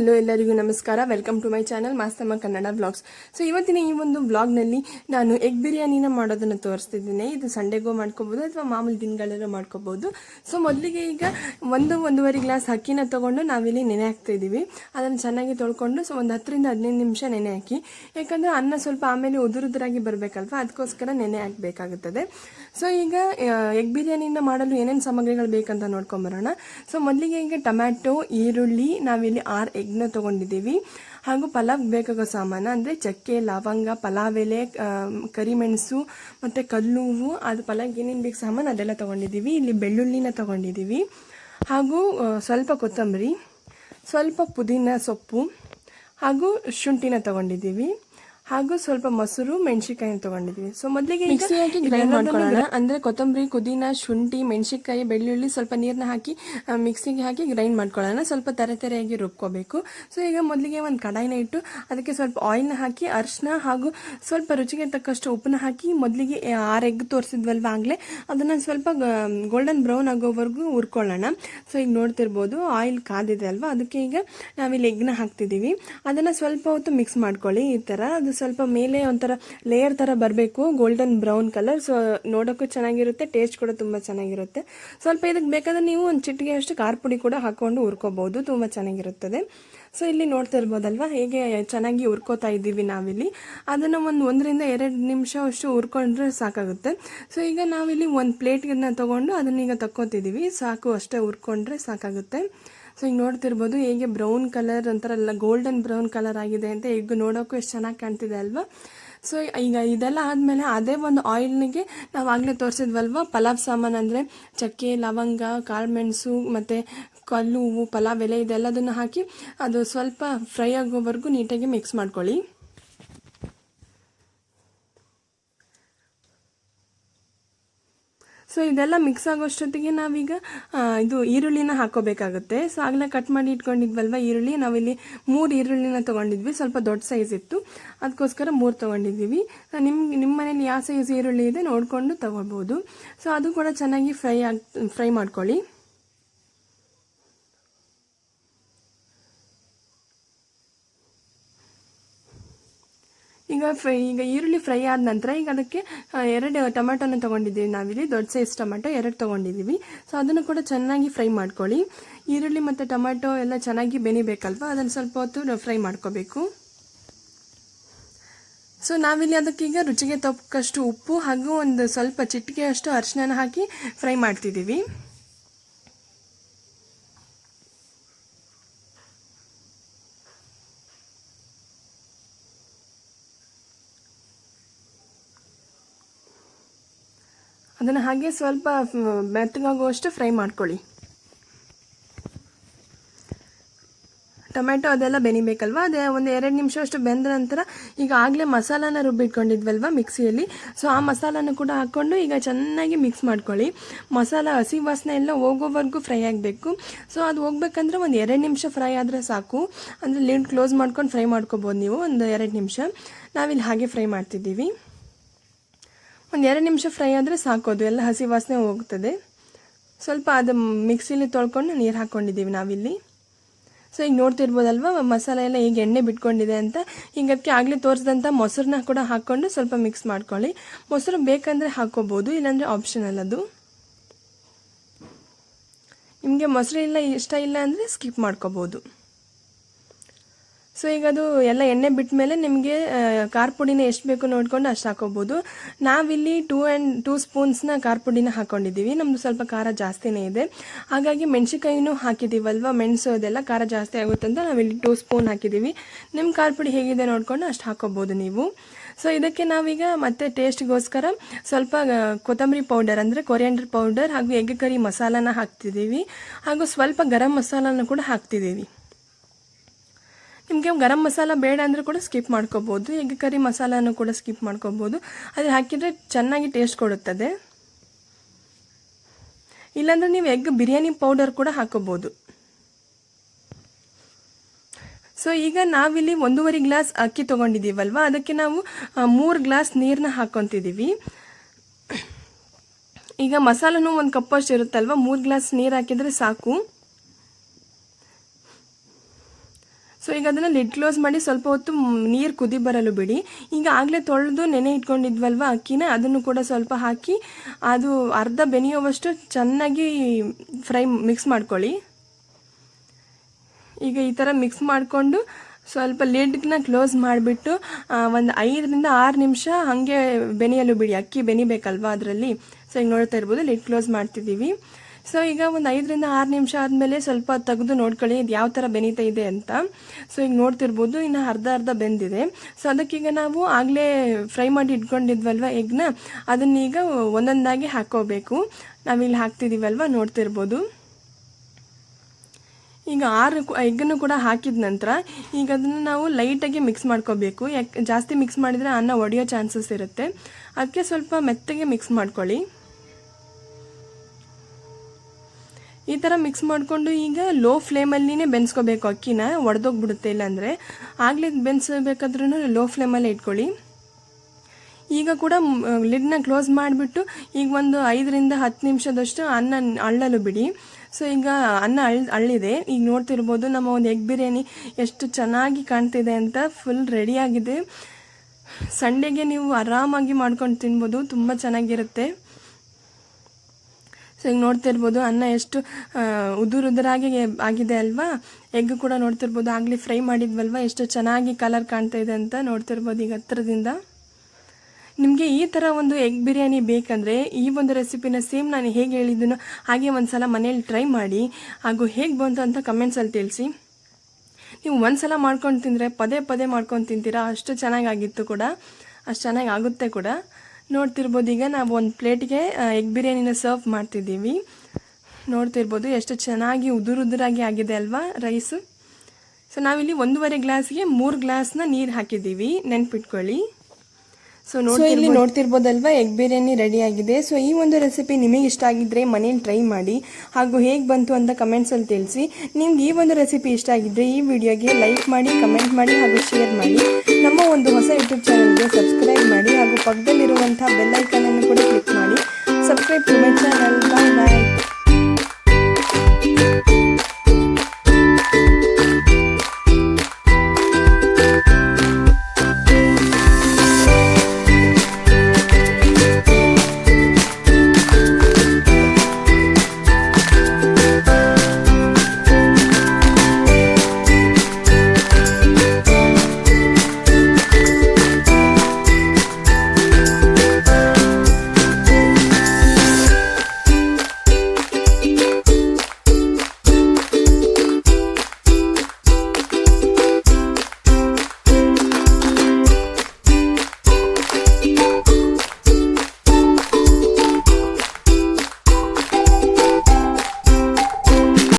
Hello ಎಲ್ಲರಿಗೂ ನಮಸ್ಕಾರ. Welcome to my channel Mastamma Kannada blogs so ಇವತ್ತಿನ ಈ ಒಂದು ಬ್ಲಾಗ್ನಲ್ಲಿ ನಾನು ಎಗ್ ಬಿರಿಯಾನಿನ ಮಾಡೋದನ್ನು ತೋರಿಸ್ತಿದ್ದೀನಿ. ಇದು ಸಂಡೆಗೂ ಮಾಡ್ಕೋಬೋದು ಅಥವಾ ಮಾಮೂಲಿ ದಿನಗಳಲ್ಲೂ ಮಾಡ್ಕೋಬೋದು. ಸೊ ಮೊದಲಿಗೆ ಈಗ ಒಂದು, ಒಂದೂವರೆ ಗ್ಲಾಸ್ ಅಕ್ಕಿನ ತೊಗೊಂಡು ನಾವಿಲ್ಲಿ ನೆನೆ ಹಾಕ್ತಾ ಇದ್ದೀವಿ. ಅದನ್ನು ಚೆನ್ನಾಗಿ ತೊಳ್ಕೊಂಡು ಸೊ, ಒಂದು ಹತ್ತರಿಂದ ಹದಿನೈದು ನಿಮಿಷ ನೆನೆ ಹಾಕಿ. ಯಾಕಂದರೆ ಅನ್ನ ಸ್ವಲ್ಪ ಆಮೇಲೆ ಉದುರುದುರಾಗಿ ಬರಬೇಕಲ್ವ? ಅದಕ್ಕೋಸ್ಕರ ನೆನೆ ಹಾಕಬೇಕಾಗುತ್ತದೆ. ಸೊ ಈಗ ಎಗ್ ಬಿರಿಯಾನಿನ ಮಾಡಲು ಏನೇನು ಸಾಮಗ್ರಿಗಳು ಬೇಕಂತ ನೋಡ್ಕೊಂಬರೋಣ ಸೊ ಮೊದಲಿಗೆ ಈಗ ಟೊಮ್ಯಾಟೊ, ಈರುಳ್ಳಿ, ನಾವಿಲ್ಲಿ ಆರು ಎಗ್ನ ತೊಗೊಂಡಿದ್ದೀವಿ. ಹಾಗೂ ಪಲಾವ್ ಬೇಕಾಗೋ ಸಾಮಾನು, ಅಂದರೆ ಚಕ್ಕೆ, ಲವಂಗ, ಪಲಾವ್ ಎಲೆ ಕರಿಮೆಣಸು ಮತ್ತು ಕಲ್ಲುವು, ಅದು ಪಲಾವ್ ಏನೇನು ಬೇಕು ಸಾಮಾನು ಅದೆಲ್ಲ ತೊಗೊಂಡಿದ್ದೀವಿ. ಇಲ್ಲಿ ಬೆಳ್ಳುಳ್ಳಿನ ತೊಗೊಂಡಿದ್ದೀವಿ. ಹಾಗೂ ಸ್ವಲ್ಪ ಕೊತ್ತಂಬರಿ, ಸ್ವಲ್ಪ ಪುದೀನ ಸೊಪ್ಪು, ಹಾಗೂ ಶುಂಠಿನ ತೊಗೊಂಡಿದ್ದೀವಿ. ಹಾಗೂ ಸ್ವಲ್ಪ ಮೊಸರು ಮೆಣಸಿಕಾಯಿ ತಗೊಂಡಿದ್ವಿ. ಸೊ ಮೊದಲಿಗೆ ಮಿಕ್ಸಿಯಾಗಿ ಗ್ರೈಂಡ್ ಮಾಡ್ಕೊಳ್ಳೋಣ ಅಂದರೆ ಕೊತ್ತಂಬರಿ ಪುದೀನ ಶುಂಠಿ ಮೆಣಸಿಕಾಯಿ ಬೆಳ್ಳುಳ್ಳಿ ಸ್ವಲ್ಪ ನೀರನ್ನ ಹಾಕಿ ಮಿಕ್ಸಿಗೆ ಹಾಕಿ ಗ್ರೈಂಡ್ ಮಾಡ್ಕೊಳ್ಳೋಣ ಸ್ವಲ್ಪ ತರ ತರೆಯಾಗಿ ರುಬ್ಕೋಬೇಕು. ಸೊ ಈಗ ಮೊದಲಿಗೆ ಒಂದು ಕಡಾಯಿನ ಇಟ್ಟು ಅದಕ್ಕೆ ಸ್ವಲ್ಪ ಆಯಿಲ್ನ ಹಾಕಿ ಅರಿಶಿನ ಹಾಗೂ ಸ್ವಲ್ಪ ರುಚಿಗೆ ತಕ್ಕಷ್ಟು ಉಪ್ಪನ್ನ ಹಾಕಿ ಮೊದಲಿಗೆ ಆರು ಎಗ್ ತೋರಿಸಿದ್ವಲ್ವ ಆಗಲೇ ಅದನ್ನು ಸ್ವಲ್ಪ ಗೋಲ್ಡನ್ ಬ್ರೌನ್ ಆಗೋವರೆಗೂ ಹುರ್ಕೊಳ್ಳೋಣ. ಸೊ ಈಗ ನೋಡ್ತಿರ್ಬೋದು ಆಯಿಲ್ ಕಾದಿದೆ ಅಲ್ವಾ? ಅದಕ್ಕೆ ಈಗ ನಾವಿಲ್ಲಿ ಎಗ್ನ ಹಾಕ್ತಿದ್ದೀವಿ. ಅದನ್ನು ಸ್ವಲ್ಪ ಹೊತ್ತು ಮಿಕ್ಸ್ ಮಾಡ್ಕೊಳ್ಳಿ. ಈ ಥರ ಅದು ಸ್ವಲ್ಪ ಮೇಲೆ ಒಂಥರ ಲೇಯರ್ ಥರ ಬರಬೇಕು ಗೋಲ್ಡನ್ ಬ್ರೌನ್ ಕಲರ್ ಸೊ ನೋಡೋಕ್ಕೂ ಚೆನ್ನಾಗಿರುತ್ತೆ ಟೇಸ್ಟ್ ಕೂಡ ತುಂಬ ಚೆನ್ನಾಗಿರುತ್ತೆ. ಸ್ವಲ್ಪ ಇದಕ್ಕೆ ಬೇಕಾದ್ರೆ ನೀವು ಒಂದು ಚಿಟಿಗೆ ಅಷ್ಟು ಖಾರ ಪುಡಿ ಕೂಡ ಹಾಕ್ಕೊಂಡು ಹುರ್ಕೋಬೋದು, ತುಂಬ ಚೆನ್ನಾಗಿರುತ್ತದೆ. ಸೊ ಇಲ್ಲಿ ನೋಡ್ತಾ ಇರ್ಬೋದಲ್ವಾ, ಹೇಗೆ ಚೆನ್ನಾಗಿ ಹುರ್ಕೋತಾ ಇದ್ದೀವಿ ನಾವಿಲ್ಲಿ. ಅದನ್ನು ಒಂದು ಒಂದರಿಂದ ಎರಡು ನಿಮಿಷ ಅಷ್ಟು ಉರ್ಕೊಂಡ್ರೆ ಸಾಕಾಗುತ್ತೆ. ಸೊ ಈಗ ನಾವಿಲ್ಲಿ ಒಂದು ಪ್ಲೇಟ್ನ ತೊಗೊಂಡು ಅದನ್ನ ಈಗ ತಕ್ಕೋತಿದ್ದೀವಿ, ಸಾಕು ಅಷ್ಟೇ ಉರ್ಕೊಂಡ್ರೆ ಸಾಕಾಗುತ್ತೆ. ಸೊ ಈಗ ನೋಡ್ತಿರ್ಬೋದು ಹೇಗೆ ಬ್ರೌನ್ ಕಲರ್ ಒಂಥರ ಗೋಲ್ಡನ್ ಬ್ರೌನ್ ಕಲರ್ ಆಗಿದೆ ಅಂತ ಈಗ ನೋಡೋಕ್ಕೂ ಎಷ್ಟು ಚೆನ್ನಾಗಿ ಕಾಣ್ತಿದೆ ಅಲ್ವಾ? ಸೊ ಈಗ ಇದೆಲ್ಲ ಆದಮೇಲೆ ಅದೇ ಒಂದು ಆಯಿಲ್ನಿಗೆ ನಾವು ಆಗಲೇ ತೋರಿಸಿದ್ವಲ್ವ? ಪಲಾವ್ ಸಾಮಾನು ಅಂದರೆ ಚಕ್ಕೆ, ಲವಂಗ, ಕಾಳುಮೆಣಸು, ಮತ್ತು ಕಲ್ಲು, ಹೂವು, ಪಲಾವ್, ಎಲೆ, ಇದೆಲ್ಲದನ್ನು ಹಾಕಿ ಅದು ಸ್ವಲ್ಪ ಫ್ರೈ ಆಗೋವರೆಗೂ ನೀಟಾಗಿ ಮಿಕ್ಸ್ ಮಾಡ್ಕೊಳ್ಳಿ. ಸೊ ಇದೆಲ್ಲ ಮಿಕ್ಸ್ ಆಗೋಷ್ಟೊತ್ತಿಗೆ ನಾವೀಗ ಇದು ಈರುಳ್ಳಿನ ಹಾಕೋಬೇಕಾಗುತ್ತೆ. ಸೊ ಆಗಲೇ ಕಟ್ ಮಾಡಿ ಇಟ್ಕೊಂಡಿದ್ವಲ್ವ ಈರುಳ್ಳಿ? ನಾವಿಲ್ಲಿ ಮೂರು ಈರುಳ್ಳಿನ ತೊಗೊಂಡಿದ್ವಿ. ಸ್ವಲ್ಪ ದೊಡ್ಡ ಸೈಜ್ ಇತ್ತು. ಅದಕ್ಕೋಸ್ಕರ ಮೂರು ತೊಗೊಂಡಿದ್ದೀವಿ. ನಿಮ್ಗೆ ನಿಮ್ಮ ಮನೇಲಿ ಯಾವ ಸೈಜ್ ಈರುಳ್ಳಿ ಇದೆ ನೋಡಿಕೊಂಡು ತೊಗೋಬೋದು. ಸೊ ಅದು ಕೂಡ ಚೆನ್ನಾಗಿ ಫ್ರೈ ಆಗಿ ಫ್ರೈ ಮಾಡ್ಕೊಳ್ಳಿ. ಈಗ ಫ್ರೈ, ಈಗ ಈರುಳ್ಳಿ ಫ್ರೈ ಆದ ನಂತರ ಈಗ ಅದಕ್ಕೆ ಎರಡು ಟೊಮೆಟೊನ ತೊಗೊಂಡಿದ್ದೀವಿ ನಾವಿಲ್ಲಿ. ದೊಡ್ಡ ಸೈಜ್ ಟೊಮೆಟೊ, ಎರಡು ತೊಗೊಂಡಿದ್ದೀವಿ. ಸೊ ಅದನ್ನು ಕೂಡ ಚೆನ್ನಾಗಿ ಫ್ರೈ ಮಾಡ್ಕೊಳ್ಳಿ. ಈರುಳ್ಳಿ ಮತ್ತು ಟೊಮೆಟೊ ಎಲ್ಲ ಚೆನ್ನಾಗಿ ಬೆನಿಬೇಕಲ್ವ? ಅದನ್ನು ಸ್ವಲ್ಪ ಹೊತ್ತು ಫ್ರೈ ಮಾಡ್ಕೋಬೇಕು. ಸೊ ನಾವಿಲ್ಲಿ ಅದಕ್ಕೀಗ ರುಚಿಗೆ ತಕ್ಕಷ್ಟು ಉಪ್ಪು ಹಾಗೂ ಒಂದು ಸ್ವಲ್ಪ ಚಿಟಿಕೆಯಷ್ಟು ಅರಿಶಿನ ಹಾಕಿ ಫ್ರೈ ಮಾಡ್ತಿದ್ದೀವಿ. ಅದನ್ನು ಹಾಗೆ ಸ್ವಲ್ಪ ಮೆತ್ತಗಾಗುವಷ್ಟು ಫ್ರೈ ಮಾಡ್ಕೊಳ್ಳಿ. ಟೊಮೆಟೊ ಅದೆಲ್ಲ ಬೆನಿಬೇಕಲ್ವ? ಅದೇ ಒಂದು ಎರಡು ನಿಮಿಷ ಅಷ್ಟು ಬೆಂದ ನಂತರ ಈಗ ಆಗಲೇ ಮಸಾಲಾನ ರುಬ್ಬಿಟ್ಕೊಂಡಿದ್ವಲ್ವ ಮಿಕ್ಸಿಯಲ್ಲಿ? ಸೊ ಆ ಮಸಾಲಾನ ಕೂಡ ಹಾಕ್ಕೊಂಡು ಈಗ ಚೆನ್ನಾಗಿ ಮಿಕ್ಸ್ ಮಾಡ್ಕೊಳ್ಳಿ. ಮಸಾಲ, ಹಸಿ ವಾಸನೆ ಎಲ್ಲ ಹೋಗೋವರೆಗೂ ಫ್ರೈ ಆಗಬೇಕು. ಸೊ ಅದು ಹೋಗ್ಬೇಕಂದ್ರೆ ಒಂದು ಎರಡು ನಿಮಿಷ ಫ್ರೈ ಆದರೆ ಸಾಕು. ಅಂದರೆ ಲಿಡ್ ಕ್ಲೋಸ್ ಮಾಡ್ಕೊಂಡು ಫ್ರೈ ಮಾಡ್ಕೊಬೋದು ನೀವು ಒಂದು ಎರಡು ನಿಮಿಷ. ನಾವಿಲ್ಲಿ ಹಾಗೆ ಫ್ರೈ ಮಾಡ್ತಿದ್ದೀವಿ. ಒಂದು ಎರಡು ನಿಮಿಷ ಫ್ರೈ ಆದರೆ ಸಾಕೋದು ಎಲ್ಲ ಹಸಿ ವಾಸನೆ ಹೋಗ್ತದೆ. ಸ್ವಲ್ಪ ಅದು ಮಿಕ್ಸಿಲಿ ತೊಳ್ಕೊಂಡು ನೀರು ಹಾಕ್ಕೊಂಡಿದ್ದೀವಿ ನಾವಿಲ್ಲಿ. ಸೊ ಈಗ ನೋಡ್ತಿರ್ಬೋದಲ್ವ, ಮಸಾಲೆ ಎಲ್ಲ ಈಗ ಎಣ್ಣೆ ಬಿಟ್ಕೊಂಡಿದೆ ಅಂತ. ಈಗ ಅದಕ್ಕೆ ಆಗಲೇ ತೋರಿಸಿದಂಥ ಮೊಸರನ್ನ ಕೂಡ ಹಾಕ್ಕೊಂಡು ಸ್ವಲ್ಪ ಮಿಕ್ಸ್ ಮಾಡ್ಕೊಳ್ಳಿ. ಮೊಸರು ಬೇಕಂದರೆ ಹಾಕ್ಕೋಬೋದು ಇಲ್ಲಾಂದರೆ ಆಪ್ಷನಲ್ ಅದು. ನಿಮಗೆ ಮೊಸರು ಇಲ್ಲ, ಇಷ್ಟ ಇಲ್ಲ ಅಂದರೆ ಸ್ಕಿಪ್ ಮಾಡ್ಕೋಬೋದು. ಸೊ ಈಗ ಅದು ಎಲ್ಲ ಎಣ್ಣೆ ಬಿಟ್ಟ ಮೇಲೆ ನಿಮಗೆ ಖಾರ ಪುಡಿನ ಎಷ್ಟು ಬೇಕು ನೋಡ್ಕೊಂಡು ಅಷ್ಟು ಹಾಕೋಬೋದು. ನಾವಿಲ್ಲಿ ಟೂ ಆ್ಯಂಡ್ ಟೂ ಸ್ಪೂನ್ಸ್ನ ಖಾರ ಪುಡಿನ ಹಾಕ್ಕೊಂಡಿದ್ದೀವಿ ನಮ್ಮದು ಸ್ವಲ್ಪ ಖಾರ ಜಾಸ್ತಿನೇ ಇದೆ. ಹಾಗಾಗಿ ಮೆಣಸಿಕಾಯಿನೂ ಹಾಕಿದ್ದೀವಲ್ವ? ಮೆಣಸು ಅದೆಲ್ಲ ಖಾರ ಜಾಸ್ತಿ ಆಗುತ್ತೆ ಅಂತ ನಾವಿಲ್ಲಿ ಟೂ ಸ್ಪೂನ್ ಹಾಕಿದ್ದೀವಿ. ನಿಮ್ಮ ಖಾರ ಪುಡಿ ಹೇಗಿದೆ ನೋಡ್ಕೊಂಡು ಅಷ್ಟು ಹಾಕೋಬೋದು ನೀವು. ಸೊ ಇದಕ್ಕೆ ನಾವೀಗ ಮತ್ತೆ ಟೇಸ್ಟ್ಗೋಸ್ಕರ ಸ್ವಲ್ಪ ಕೊತ್ತಂಬರಿ ಪೌಡರ್ ಅಂದರೆ ಕೊರಿಯಾಂಡರ್ ಪೌಡರ್ ಹಾಗೂ ಎಗ್ ಕರಿ ಮಸಾಲಾನ ಹಾಕ್ತಿದ್ದೀವಿ. ಹಾಗೂ ಸ್ವಲ್ಪ ಗರಂ ಮಸಾಲಾನ ಕೂಡ ಹಾಕ್ತಿದ್ದೀವಿ. ನಿಮಗೆ ಗರಂ ಮಸಾಲ ಬೇಡ ಅಂದರೆ ಕೂಡ ಸ್ಕಿಪ್ ಮಾಡ್ಕೋಬೋದು. ಎಗ್ ಕರಿ ಮಸಾಲನೂ ಕೂಡ ಸ್ಕಿಪ್ ಮಾಡ್ಕೋಬೋದು. ಅದು ಹಾಕಿದರೆ ಚೆನ್ನಾಗಿ ಟೇಸ್ಟ್ ಕೊಡುತ್ತದೆ. ಇಲ್ಲಾಂದರೆ ನೀವು ಎಗ್ ಬಿರಿಯಾನಿ ಪೌಡರ್ ಕೂಡ ಹಾಕೋಬೋದು. ಸೊ ಈಗ ನಾವಿಲ್ಲಿ ಒಂದೂವರೆ ಗ್ಲಾಸ್ ಅಕ್ಕಿ ತೊಗೊಂಡಿದ್ದೀವಲ್ವ? ಅದಕ್ಕೆ ನಾವು ಮೂರು ಗ್ಲಾಸ್ ನೀರನ್ನ ಹಾಕ್ಕೊತಿದ್ದೀವಿ ಈಗ ಮಸಾಲನೂ ಒಂದು ಕಪ್ಪಷ್ಟು ಇರುತ್ತಲ್ವ? ಮೂರು ಗ್ಲಾಸ್ ನೀರು ಹಾಕಿದರೆ ಸಾಕು. ಸೊ ಈಗ ಅದನ್ನು ಲಿಡ್ ಕ್ಲೋಸ್ ಮಾಡಿ ಸ್ವಲ್ಪ ಹೊತ್ತು ನೀರು ಕುದಿ ಬರಲು ಬಿಡಿ. ಈಗ ಆಗಲೇ ತೊಳೆದು ನೆನೆ ಇಟ್ಕೊಂಡಿದ್ವಲ್ವ ಅಕ್ಕಿನ? ಅದನ್ನು ಕೂಡ ಸ್ವಲ್ಪ ಹಾಕಿ ಅದು ಅರ್ಧ ಬೆನೆಯುವಷ್ಟು ಚೆನ್ನಾಗಿ ಫ್ರೈ ಮಿಕ್ಸ್ ಮಾಡ್ಕೊಳ್ಳಿ. ಈಗ ಈ ಥರ ಮಿಕ್ಸ್ ಮಾಡಿಕೊಂಡು ಸ್ವಲ್ಪ ಲಿಡ್ನ ಕ್ಲೋಸ್ ಮಾಡಿಬಿಟ್ಟು ಒಂದು ಐದರಿಂದ ಆರು ನಿಮಿಷ ಹಾಗೆ ಬೆನೆಯಲು ಬಿಡಿ. ಅಕ್ಕಿ ಬೆನಿಬೇಕಲ್ವಾ ಅದರಲ್ಲಿ? ಸೊ ಈಗ ನೋಡ್ತಾ ಇರ್ಬೋದು ಲಿಡ್ ಕ್ಲೋಸ್ ಮಾಡ್ತಿದ್ದೀವಿ. ಸೊ ಈಗ ಒಂದು ಐದರಿಂದ ಆರು ನಿಮಿಷ ಆದಮೇಲೆ ಸ್ವಲ್ಪ ತೆಗೆದು ನೋಡ್ಕೊಳ್ಳಿ, ಇದು ಯಾವ ಥರ ಬೆನೀತಾ ಇದೆ ಅಂತ. ಸೊ ಈಗ ನೋಡ್ತಿರ್ಬೋದು, ಇನ್ನು ಅರ್ಧ ಅರ್ಧ ಬೆಂದಿದೆ. ಸೊ ಅದಕ್ಕೀಗ ನಾವು ಆಗಲೇ ಫ್ರೈ ಮಾಡಿ ಇಟ್ಕೊಂಡಿದ್ವಲ್ವ ಎಗ್ನ? ಅದನ್ನೀಗ ಒಂದೊಂದಾಗಿ ಹಾಕ್ಕೋಬೇಕು ನಾವಿಲ್ಲಿ ಹಾಕ್ತಿದ್ದೀವಲ್ವ ನೋಡ್ತಿರ್ಬೋದು. ಈಗ ಆರು ಎಗ್ಗನ್ನು ಕೂಡ ಹಾಕಿದ ನಂತರ ಈಗ ಅದನ್ನು ನಾವು ಲೈಟಾಗಿ ಮಿಕ್ಸ್ ಮಾಡ್ಕೋಬೇಕು. ಯಾಕೆ, ಜಾಸ್ತಿ ಮಿಕ್ಸ್ ಮಾಡಿದರೆ ಅನ್ನ ಒಡೆಯೋ ಚಾನ್ಸಸ್ ಇರುತ್ತೆ. ಅದಕ್ಕೆ ಸ್ವಲ್ಪ ಮೆತ್ತಗೆ ಮಿಕ್ಸ್ ಮಾಡ್ಕೊಳ್ಳಿ. ಈ ಥರ ಮಿಕ್ಸ್ ಮಾಡಿಕೊಂಡು ಈಗ ಲೋ ಫ್ಲೇಮಲ್ಲಿನೇ ಬೆನ್ಸ್ಕೋಬೇಕು ಅಕ್ಕಿನ, ಒಡೆದೋಗ್ಬಿಡುತ್ತೆ. ಇಲ್ಲಾಂದರೆ ಆಗಲೇ ಬೆನ್ಸ್ಬೇಕಾದ್ರೂ ಲೋ ಫ್ಲೇಮಲ್ಲೇ ಇಟ್ಕೊಳ್ಳಿ. ಈಗ ಕೂಡ ಲಿಡ್ನ ಕ್ಲೋಸ್ ಮಾಡಿಬಿಟ್ಟು ಈಗ ಒಂದು ಐದರಿಂದ ಹತ್ತು ನಿಮಿಷದಷ್ಟು ಅನ್ನ ಅಳ್ಳಲು ಬಿಡಿ. ಸೊ ಈಗ ಅನ್ನ ಅಳ್, ಅಳ್ಳಿದೆ. ಈಗ ನೋಡ್ತಿರ್ಬೋದು ನಮ್ಮ ಒಂದು ಎಗ್ ಬಿರಿಯಾನಿ ಎಷ್ಟು ಚೆನ್ನಾಗಿ ಕಾಣ್ತಿದೆ ಅಂತ ಫುಲ್ ರೆಡಿಯಾಗಿದೆ ಸಂಡೆಗೆ ನೀವು ಆರಾಮಾಗಿ ಮಾಡ್ಕೊಂಡು ತಿನ್ಬೋದು. ತುಂಬ ಚೆನ್ನಾಗಿರುತ್ತೆ. ಸೊ ಈಗ ನೋಡ್ತಿರ್ಬೋದು ಅನ್ನ ಎಷ್ಟು ಉದುರು ಉದುರಾಗಿ ಆಗಿದೆ ಅಲ್ವಾ? ಎಗ್ ಕೂಡ ನೋಡ್ತಿರ್ಬೋದು ಆಗಲಿ ಫ್ರೈ ಮಾಡಿದ್ವಲ್ವಾ? ಎಷ್ಟು ಚೆನ್ನಾಗಿ ಕಲರ್ ಕಾಣ್ತಾ ಇದೆ ಅಂತ ನೋಡ್ತಿರ್ಬೋದು ಈಗ ಹತ್ರದಿಂದ. ನಿಮಗೆ ಈ ಥರ ಒಂದು ಎಗ್ ಬಿರಿಯಾನಿ ಬೇಕಂದರೆ, ಈ ಒಂದು ರೆಸಿಪಿನ ಸೇಮ್ ನಾನು ಹೇಗೆ ಹೇಳಿದ್ದೀನೋ ಹಾಗೆ ಒಂದು ಸಲ ಮನೇಲಿ ಟ್ರೈ ಮಾಡಿ, ಹಾಗೂ ಹೇಗೆ ಬಂತು ಅಂತ ಕಮೆಂಟ್ಸಲ್ಲಿ ತಿಳಿಸಿ. ನೀವು ಒಂದು ಸಲ ಮಾಡ್ಕೊಂಡು ತಿಂದರೆ ಪದೇ ಪದೇ ಮಾಡ್ಕೊಂಡು ತಿಂತೀರಾ? ಅಷ್ಟು ಚೆನ್ನಾಗಾಗಿತ್ತು ಕೂಡ, ಅಷ್ಟು ಚೆನ್ನಾಗಿ ಆಗುತ್ತೆ ಕೂಡ. ನೋಡ್ತಿರ್ಬೋದು, ಈಗ ನಾವು ಒಂದು ಪ್ಲೇಟಿಗೆ ಎಗ್ ಬಿರಿಯಾನಿನ ಸರ್ವ್ ಮಾಡ್ತಿದ್ದೀವಿ. ನೋಡ್ತಿರ್ಬೋದು ಎಷ್ಟು ಚೆನ್ನಾಗಿ ಉದುರು ಉದುರಾಗಿ ಆಗಿದೆ ಅಲ್ವಾ ರೈಸು. ಸೊ ನಾವಿಲ್ಲಿ ಒಂದೂವರೆ ಗ್ಲಾಸ್ಗೆ ಮೂರು ಗ್ಲಾಸ್ನ ನೀರು ಹಾಕಿದ್ದೀವಿ, ನೆನ್ಪಿಟ್ಕೊಳ್ಳಿ. ಸೊ ನೋಡಿ ಇಲ್ಲಿ ನೋಡ್ತಿರ್ಬೋದಲ್ವಾ ಎಗ್ ಬಿರಿಯಾನಿ ರೆಡಿ ಆಗಿದೆ. ಸೊ ಈ ಒಂದು ರೆಸಿಪಿ ನಿಮಗೆ ಇಷ್ಟ ಆಗಿದ್ರೆ ಮನೇಲಿ ಟ್ರೈ ಮಾಡಿ. ಹಾಗೂ ಹೇಗೆ ಬಂತು ಅಂತ ಕಮೆಂಟ್ಸಲ್ಲಿ ತಿಳಿಸಿ. ನಿಮ್ಗೆ ಈ ಒಂದು ರೆಸಿಪಿ ಇಷ್ಟ ಆಗಿದ್ರೆ ಈ ವಿಡಿಯೋಗೆ ಲೈಕ್ ಮಾಡಿ ಕಮೆಂಟ್ ಮಾಡಿ ಹಾಗೂ ಶೇರ್ ಮಾಡಿ. ನಮ್ಮ ಒಂದು ಹೊಸ ಯೂಟ್ಯೂಬ್ ಚಾನಲ್ಗೆ ಸಬ್ಸ್ಕ್ರೈಬ್ ಮಾಡಿ ಹಾಗೂ ಪಕ್ಕದಲ್ಲಿರುವಂಥ ಬೆಲ್ಲೈಕನನ್ನು ಕೂಡ ಕ್ಲಿಕ್ ಮಾಡಿ. Subscribe to my channel bye